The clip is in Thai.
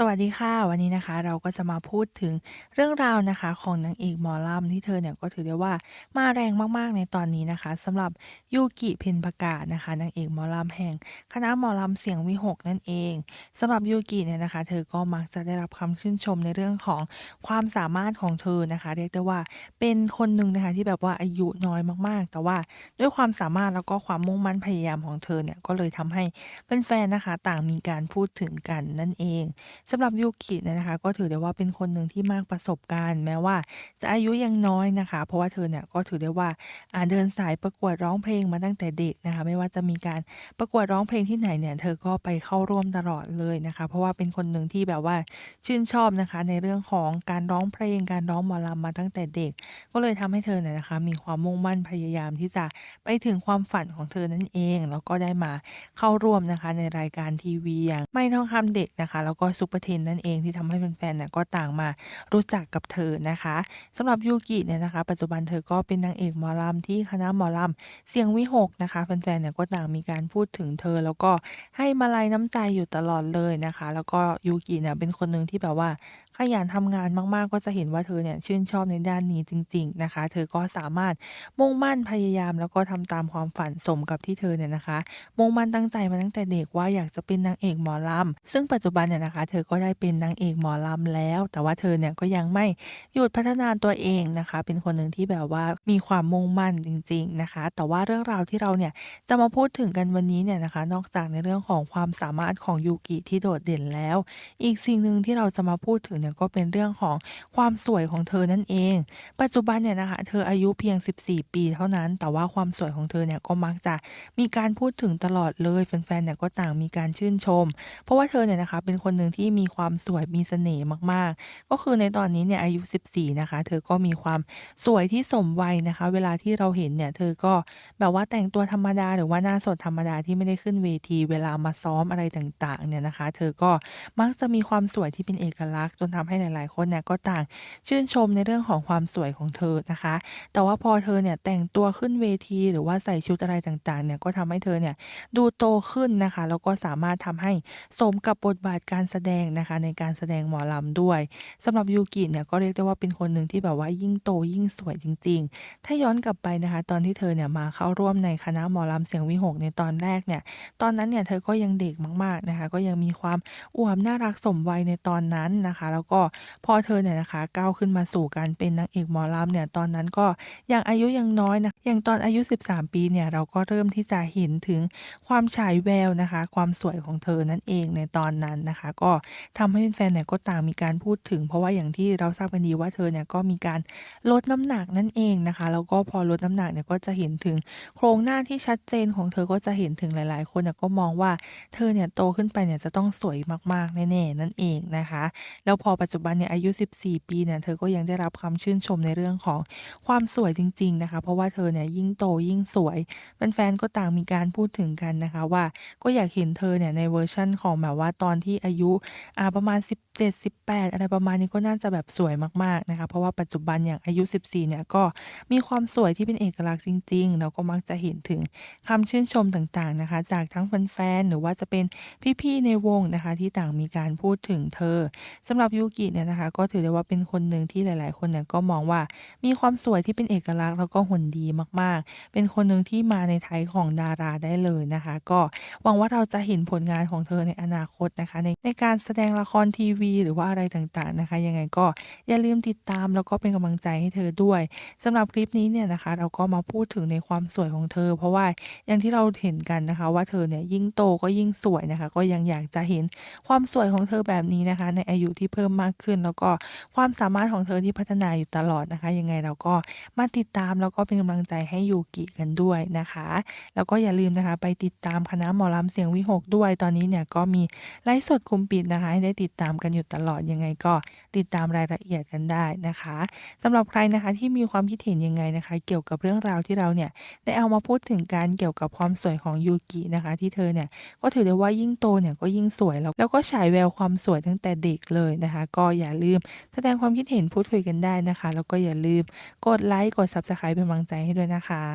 สวัสดีค่ะ วันนี้นะคะเราก็จะมาพูดถึงเรื่องราวนะคะของนางเอกหมอลำที่เธอเนี่ยก็ถือได้ว่ามาแรงมากๆในตอนนี้นะคะสำหรับยูกิเพ็ญปากาศนะคะนางเอกหมอลำแห่ง คณะหมอลำเสียงวิหกนั่นเองสำหรับยูกิเนี่ยนะคะ เธอก็มักจะได้รับคำชื่นชมในเรื่องของความสามารถของเธอนะคะ เรียกได้ว่าเป็นคนหนึ่งนะคะที่แบบว่าอายุน้อยมากๆ แต่ว่าด้วยความสามารถแล้วก็ความมุ่งมั่นพยายามของเธอเนี่ยก็เลยทำให้แฟนๆนะคะ ต่างมีการพูดถึงกันนั่นเองสำหรับยูกิเนี่ยนะคะ ก็ถือได้ว่าเป็นคนหนึ่งที่มากประสบการณ์ แม้ว่าจะอายุยังน้อยนะคะ เพราะว่าเธอเนี่ยก็ถือได้ว่าอาเดินสายประกวดร้องเพลงมาตั้งแต่เด็กนะคะ ไม่ว่าจะมีการประกวดร้องเพลงที่ไหนเนี่ยเธอก็ไปเข้าร่วมตลอดเลยนะคะ เพราะว่าเป็นคนหนึ่งที่แบบว่าชื่นชอบนะคะ ในเรื่องของการร้องเพลงการร้องหมอลำมาตั้งแต่เด็ก ก็เลยทำให้เธอเนี่ยนะคะ มีความมุ่งมั่นพยายามที่จะไปถึงความฝันของเธอนั่นเอง แล้วก็ได้มาเข้าร่วมนะคะในรายการทีวีอย่างไม่ทองคำเด็กนะคะ แล้วก็ซุปเปอร์เทนนั่นเองที่ทำให้แฟนๆเนี่ยก็ต่างมารู้จักกับเธอนะคะสำหรับยูกิเนี่ยนะคะ ปัจจุบันเธอก็เป็นนางเอกหมอลำที่คณะหมอลำเสียงวิหกนะคะแฟนๆเนี่ยก็ต่างมีการพูดถึงเธอ แล้วก็ให้มาลัยน้ำใจอยู่ตลอดเลยนะคะ แล้วก็ยูกิเนี่ยเป็นคนหนึ่งที่แบบว่าขยันทำงานมากๆ ก็จะเห็นว่าเธอเนี่ยชื่นชอบในด้านนี้จริง ๆนะคะ เธอก็สามารถมุ่งมั่นพยายาม แล้วก็ทำตามความฝันสมกับที่เธอเนี่ยนะคะ มุ่งมั่นตั้งใจมาตั้งแต่เด็กว่าอยากจะเป็นนางเอกหมอลำซึ่งปัจจุบันเนี่ยนะคะ เธอก็ได้เป็นนางเอกหมอลำแล้ว แต่ว่าเธอเนี่ยก็ยังไม่หยุดพัฒนาตัวเองนะคะ เป็นคนหนึ่งที่แบบว่ามีความมุ่งมั่นจริง ๆนะคะ แต่ว่าเรื่องราวที่เราเนี่ยจะมาพูดถึงกันวันนี้เนี่ยนะคะ นอกจากในเรื่องของความสามารถของยูกิที่โดดเด่นแล้ว อีกสิ่งหนึ่งที่เราจะมาพูดถึงเนี่ยก็เป็นเรื่องของความสวยของเธอนั่นเอง ปัจจุบันเนี่ยนะคะ เธออายุเพียง 14 ปีเท่านั้น แต่ว่าความสวยของเธอเนี่ยก็มักจะมีการพูดถึงตลอดเลยแฟนๆเนี่ยก็ต่างมีการชื่นชม เพราะว่าเธอเนี่ยนะคะเป็นคนหนึ่งที่มีความสวยมีเสน่ห์มากๆ ก็คือในตอนนี้เนี่ยอายุ 14 นะคะ เธอก็มีความสวยที่สมวัยนะคะ เวลาที่เราเห็นเนี่ยเธอก็แบบว่าแต่งตัวธรรมดา หรือว่าหน้าสดธรรมดาที่ไม่ได้ขึ้นเวที เวลามาซ้อมอะไรต่างๆเนี่ยนะคะ เธอก็มักจะมีความสวยที่เป็นเอกลักษณ์จนทำให้หลายๆคนเนี่ยก็ต่างชื่นชมในเรื่องของความสวยของเธอนะคะ แต่ว่าพอเธอเนี่ยแต่งตัวขึ้นเวทีหรือว่าใส่ชุดอะไรต่างๆเนี่ยก็ทำให้เธอเนี่ยดูโตขึ้นนะคะ แล้วก็สามารถทำให้สมกับบทบาทการแสดงงนะคะในการแสดงหมอลำด้วยสำหรับยูกิเนี่ยก็เรียกได้ว่าเป็นคนหนึ่งที่แบบว่ายิ่งโตยิ่งสวยจริง ๆ ถ้าย้อนกลับไปนะคะ ตอนที่เธอเนี่ยมาเข้าร่วมในคณะหมอลำเสียงวิหกในตอนแรกเนี่ยตอนนั้นเนี่ยเธอก็ยังเด็กมากๆนะคะ ก็ยังมีความอวบน่ารักสมวัยในตอนนั้นนะคะ แล้วก็พอเธอเนี่ยนะคะก้าวขึ้นมาสู่การเป็นนางเอกหมอลำเนี่ยตอนนั้นก็ยังอายุยังน้อยนะอย่างตอนอายุ 13 ปีเนี่ยเราก็เริ่มที่จะเห็นถึงความฉายแววนะคะ ความสวยของเธอนั่นเองในตอนนั้นนะคะ ก็ทำให้แฟนๆเนี่ยก็ต่างมีการพูดถึง เพราะว่าอย่างที่เราทราบกันดีว่าเธอเนี่ยก็มีการลดน้ำหนักนั่นเองนะคะ แล้วก็พอลดน้ำหนักเนี่ยก็จะเห็นถึงโครงหน้าที่ชัดเจนของเธอก็จะเห็นถึงหลาย ๆ คนเนี่ยก็มองว่าเธอเนี่ยโตขึ้นไปเนี่ยจะต้องสวยมากๆแน่ๆนั่นเองนะคะ แล้วพอปัจจุบันเนี่ยอายุ 14 ปีเนี่ยเธอก็ยังได้รับคำชื่นชมในเรื่องของความสวยจริง ๆ นะคะ เพราะว่าเธอเนี่ยยิ่งโตยิ่งสวยแฟนๆก็ต่างมีการพูดถึงกันนะคะว่า ก็อยากเห็นเธอเนี่ยในเวอร์ชันของแบบว่าตอนที่อายุประมาณ 78 อะไรประมาณนี้ก็น่าจะแบบสวยมากๆนะคะ เพราะว่าปัจจุบันอย่างอายุ 14 เนี่ยก็มีความสวยที่เป็นเอกลักษณ์จริงๆแล้วก็มักจะเห็นถึงคำชื่นชมต่างๆนะคะ จากทั้งแฟนๆ หรือว่าจะเป็นพี่ๆ ในวงนะคะ ที่ต่างมีการพูดถึงเธอสำหรับยูกิเนี่ยนะคะ ก็ถือได้ว่าเป็นคนหนึ่งที่หลายๆ คนเนี่ยก็มองว่ามีความสวยที่เป็นเอกลักษณ์แล้วก็หุ่นดีมากๆ เป็นคนหนึ่งที่มาในไทยของดาราได้เลยนะคะ ก็หวังว่าเราจะเห็นผลงานของเธอในอนาคตนะคะ ในในการแสดงละครทีวีหรือว่าอะไรต่างๆนะคะ ยังไงก็อย่าลืมติดตามแล้วก็เป็นกำลังใจให้เธอด้วยสำหรับคลิปนี้เนี่ยนะคะ เราก็มาพูดถึงในความสวยของเธอ เพราะว่าอย่างที่เราเห็นกันนะคะ ว่าเธอเนี่ยยิ่งโตก็ยิ่งสวยนะคะ ก็ยังอยากจะเห็นความสวยของเธอแบบนี้นะคะ ในอายุที่เพิ่มมากขึ้น แล้วก็ความสามารถของเธอที่พัฒนาอยู่ตลอดนะคะ ยังไงเราก็มาติดตามแล้วก็เป็นกำลังใจให้ยูกิกันด้วยนะคะ แล้วก็อย่าลืมนะคะ ไปติดตามคณะหมอลำเสียงวิหกด้วย ตอนนี้เนี่ยก็มีไลฟ์สดคุมปิดนะคะให้ได้ติดตามกันอยู่ตลอดยังไงก็ติดตามรายละเอียดกันได้นะคะสำหรับใครนะคะที่มีความคิดเห็นยังไงนะคะ เกี่ยวกับเรื่องราวที่เราเนี่ยได้เอามาพูดถึงการเกี่ยวกับความสวยของยูกินะคะ ที่เธอเนี่ยก็ถือได้ว่ายิ่งโตเนี่ยก็ยิ่งสวยแล้วแล้วก็ฉายแววความสวยตั้งแต่เด็กเลยนะคะ ก็อย่าลืมแสดงความคิดเห็นพูดคุยกันได้นะคะ แล้วก็อย่าลืมกดไลค์กด Subscribe เป็นกำลังใจให้ด้วยนะคะ